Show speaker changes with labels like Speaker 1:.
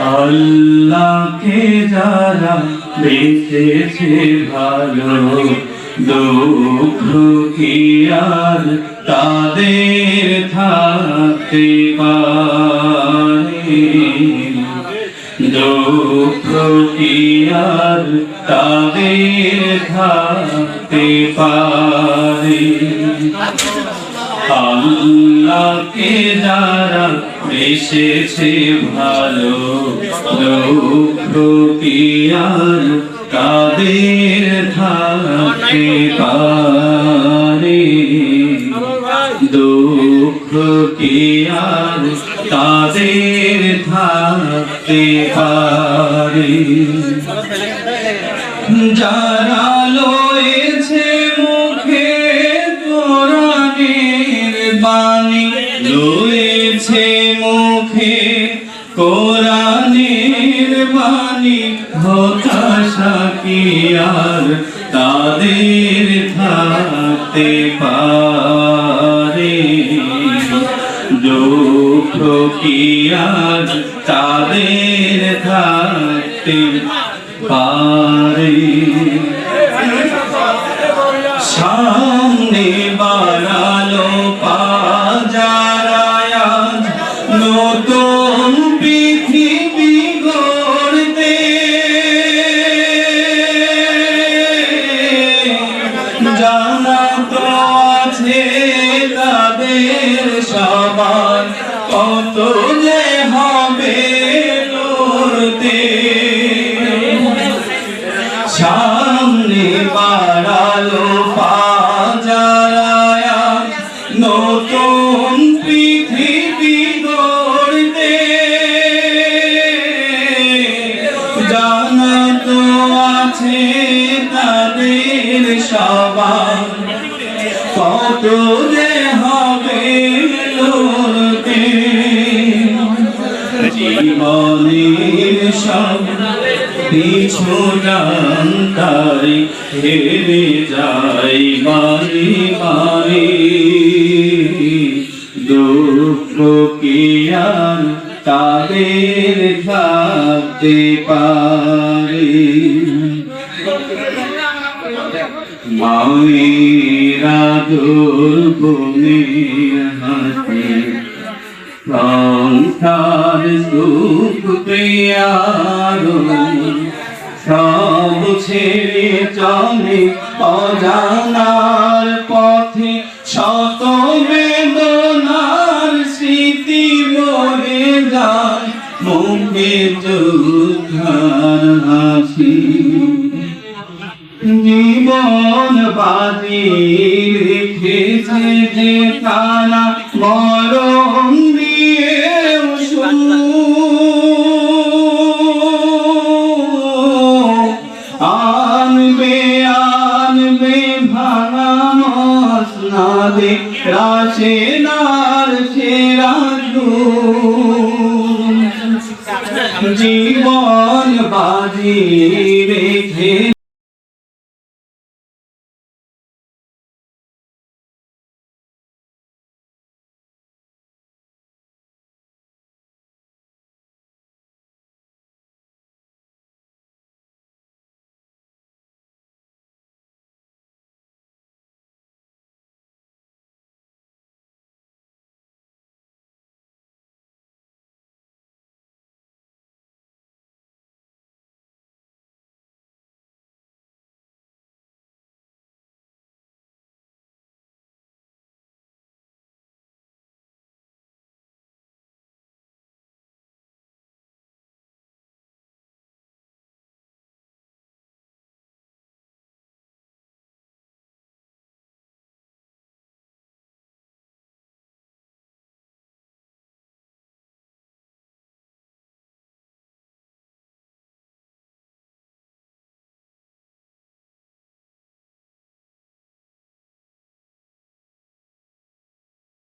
Speaker 1: আল্লাহকে যারা বেঁচেছে ভালো, দুঃখ কি আর তাদের থাকতে পারে? দুঃখ কি আর তাদের থাকতে পারে? আল্লাহকে যারা বেসেছে ভালো কি আর তাদের থাকতে পারে। দুঃখ আর তাদের থাকতে পারে। যারা লয়েছে বাণী হতাশা কি আর তাদের থাকতে পারে। দুঃখ কি আর তাদের থাকতে পারে। সামনে জানা তো আছে তাদের সবার কত আছে তাদের সবার কত যে হবে লড়তে জীবনের সব পিছু জানতাই হেরে যাই বাড়ি বাড়ি দুঃখ কি তাদের থাকতে পারে? মায়েরা দুর্গুণের হাতে। সংসার সুখ প্রিয়ারো সব ছেড়ে চলে। অজানার পথে শত বেদনার স্মৃতি মরে যায়। মুখে চোখার হাসি। জীবন বাজি রেখেছে যে তারা মরণ দিয়ে আনবে আনবে, ভাঙা মসনাদে রাশে নার সেরা জীবন বাজি